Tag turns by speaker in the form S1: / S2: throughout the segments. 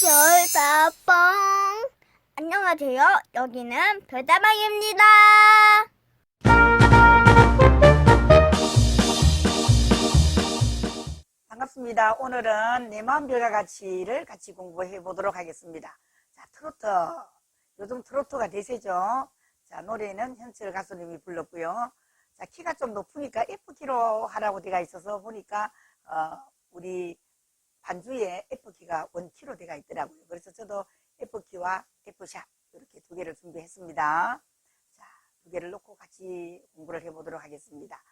S1: 별다방 안녕하세요. 여기는 별다방입니다.
S2: 반갑습니다. 오늘은 내 마음 별과 같이를 같이 공부해 보도록 하겠습니다. 자, 트로트. 요즘 트로트가 대세죠. 자, 노래는 현철 가수님이 불렀고요. 자, 키가 좀 높으니까 F키로 하라고 되어 있어서 보니까, 어, 우리 반주에 F키가 원키로 되어 있더라고요. 그래서 저도 F키와 F샵 이렇게 두 개를 준비했습니다. 자, 두 개를 놓고 같이 공부를 해 보도록 하겠습니다.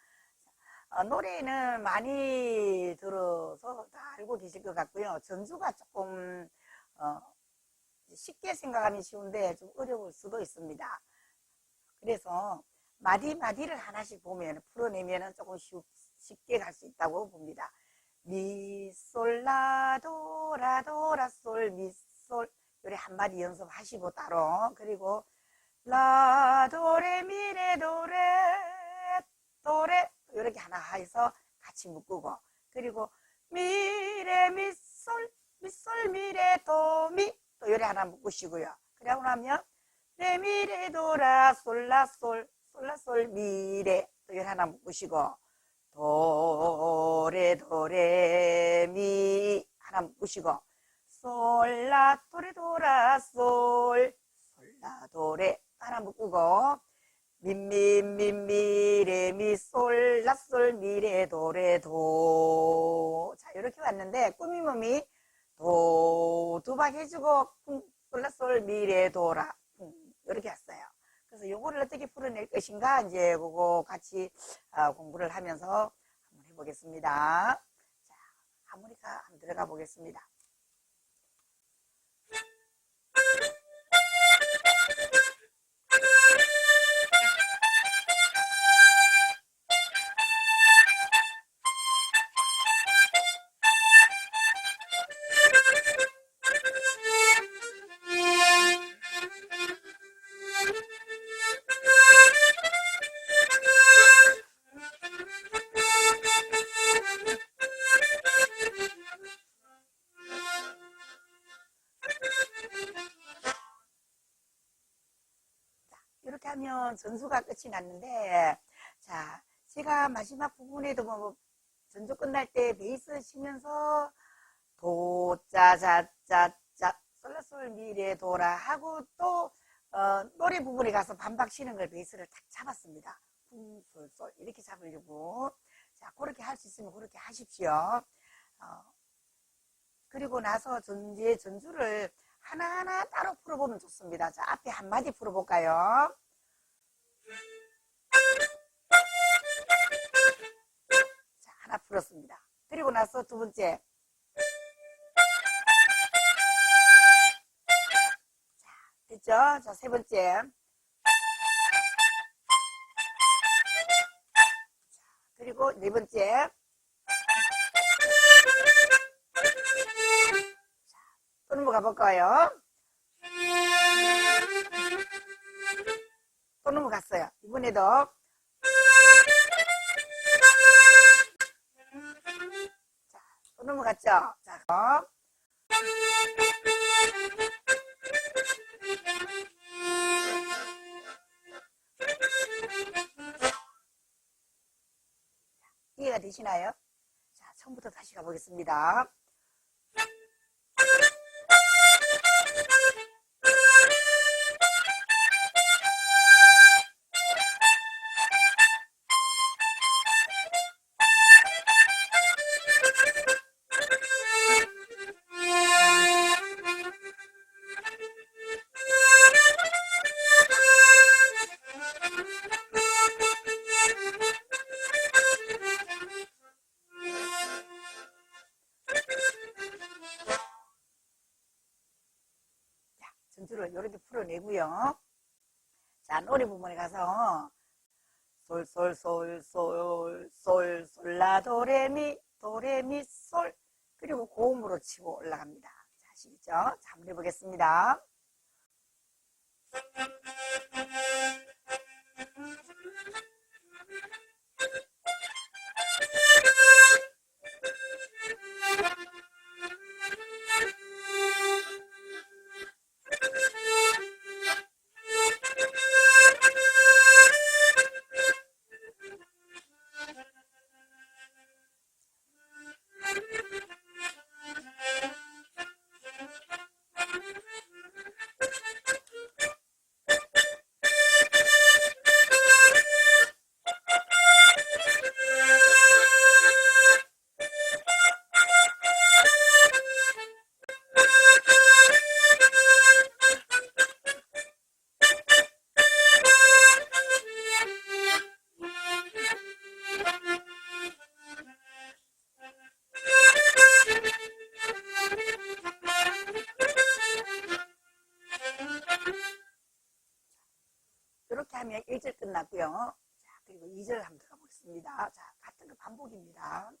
S2: 어, 노래는 많이 들어서 다 알고 계실 것 같고요. 전주가 조금 어, 쉽게 생각하면 쉬운데 좀 어려울 수도 있습니다. 그래서 마디 마디를 하나씩 보면 풀어내면 조금 쉽, 쉽게 갈 수 있다고 봅니다. 미솔라도라도라솔 미솔 요래 한 마디 연습하시고 따로. 그리고 라도레미레도레 도레 이렇게 하나 해서 같이 묶고. 그리고 미레 미솔 미솔 미레 도미 또 요래 하나 묶으시고요. 그러고 나면 레미레 도라 솔라솔 솔라솔 미레 또 요래 하나 묶으시고. 도 레 도레 미. 하나 묶으시고. 솔라 도레 도라 솔. 솔라 도레. 하나 묶고. 민민민미레미 솔라솔 미레도레도. 자 이렇게 왔는데 꾸미 몸이 도 두박 해주고 솔라솔 미레도라. 이렇게 왔어요. 그래서 요거를 어떻게 풀어낼 것인가? 이제 그거 같이 어, 공부를 하면서 보겠습니다. 자 하모니카 한번 들어가 보겠습니다. 하면 전수가 끝이 났는데, 자, 제가 마지막 부분에도 뭐, 전주 끝날 때 베이스 치면서, 도, 짜, 자, 짜, 짜, 솔라솔 미래 도라 하고 또, 어, 노래 부분에 가서 반박 치는 걸 베이스를 탁 잡았습니다. 쿵, 솔, 솔. 이렇게 잡으려고. 자, 그렇게 할 수 있으면 그렇게 하십시오. 어, 그리고 나서 전제 전주를 하나하나 따로 풀어보면 좋습니다. 자, 앞에 한마디 풀어볼까요? 자, 하나 풀었습니다. 그리고 나서 두 번째. 자, 됐죠? 자, 세 번째. 자, 그리고 네 번째. 또 넘어가 볼까요? 또 넘어갔어요. 이번에도. 자, 또 넘어갔죠? 자, 어. 이해가 되시나요? 자, 처음부터 다시 가보겠습니다. 풀어내고요. 자, 노래 부분에 가서 솔솔솔솔솔 솔라 도레미 도레미 솔 그리고 고음으로 치고 올라갑니다. 자, 아시겠죠? 자, 한번 해보겠습니다. 하면 1절 끝났고요. 자, 그리고 2절 한번 들어가 보겠습니다. 자, 같은 거 반복입니다.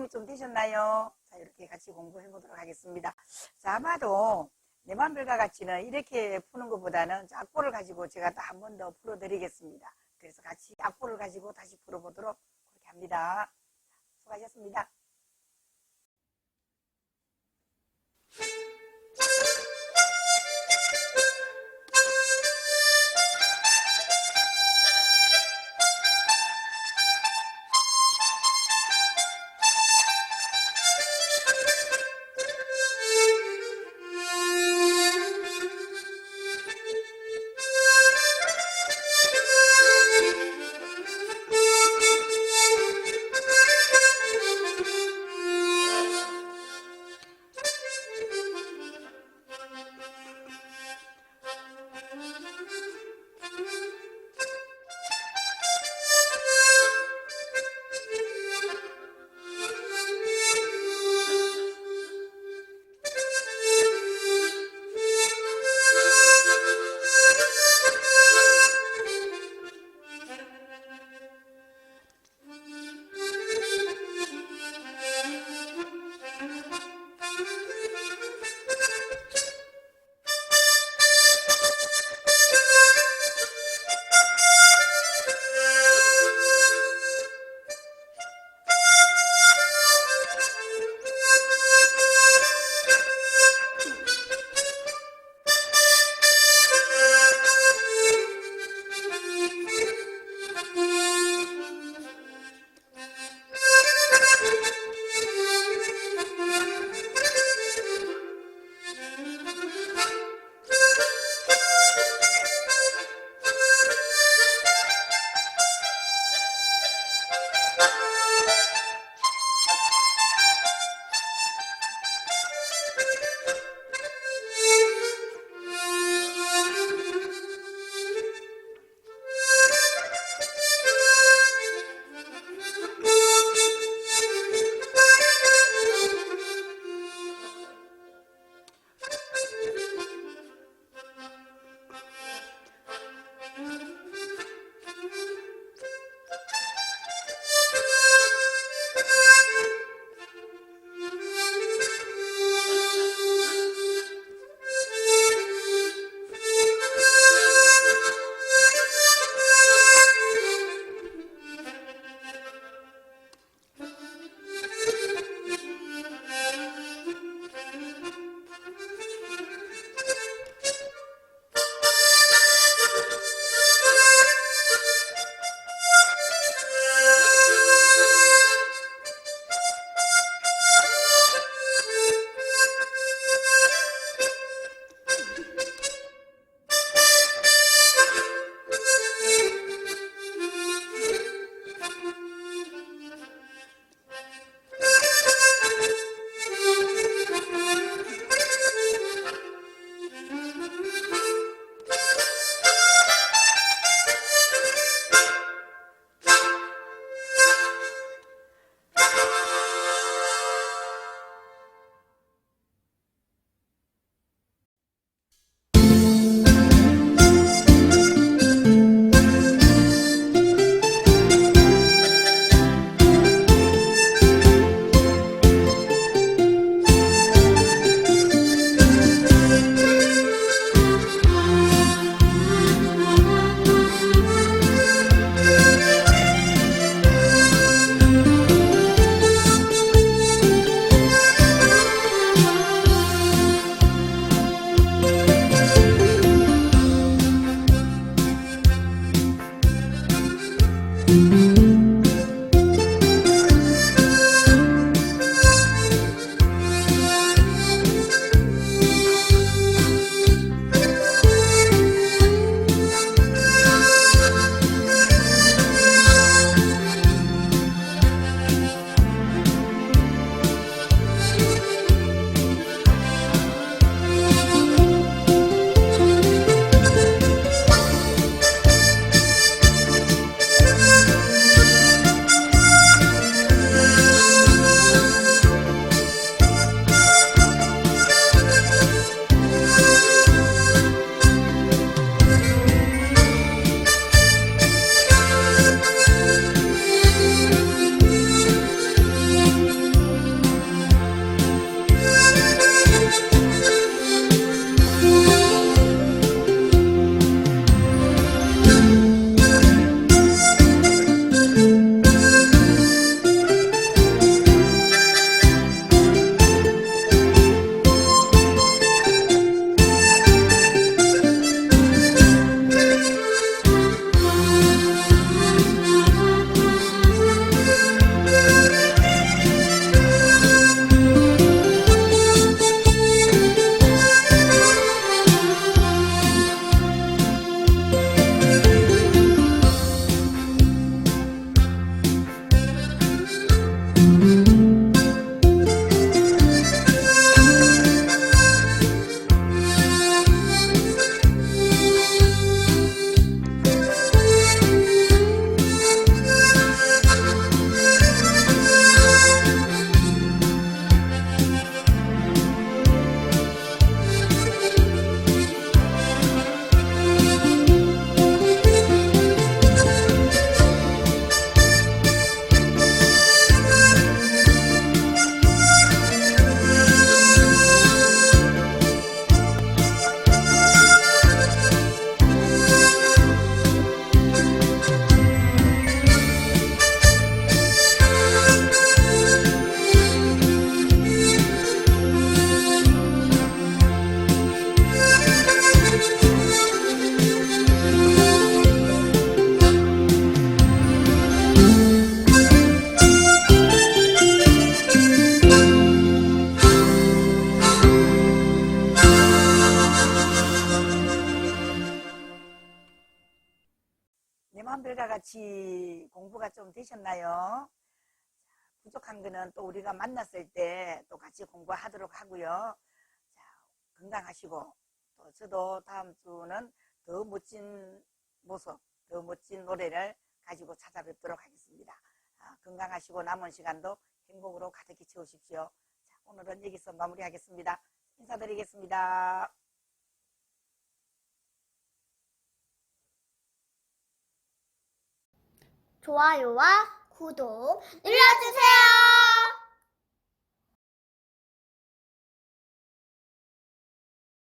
S2: 도움이 좀 되셨나요? 자, 이렇게 같이 공부해 보도록 하겠습니다. 자, 아마도 내 맘별과 같이는 이렇게 푸는 것보다는 악보를 가지고 제가 또 한 번 더 풀어드리겠습니다. 그래서 같이 악보를 가지고 다시 풀어보도록 그렇게 합니다. 수고하셨습니다. 공부가 좀 되셨나요? 자, 부족한 거는 또 우리가 만났을 때 또 같이 공부하도록 하고요. 자, 건강하시고 또 저도 다음 주는 더 멋진 모습, 더 멋진 노래를 가지고 찾아뵙도록 하겠습니다. 아, 건강하시고 남은 시간도 행복으로 가득히 채우십시오. 자, 오늘은 여기서 마무리하겠습니다. 인사드리겠습니다.
S1: 좋아요와 구독 눌러주세요.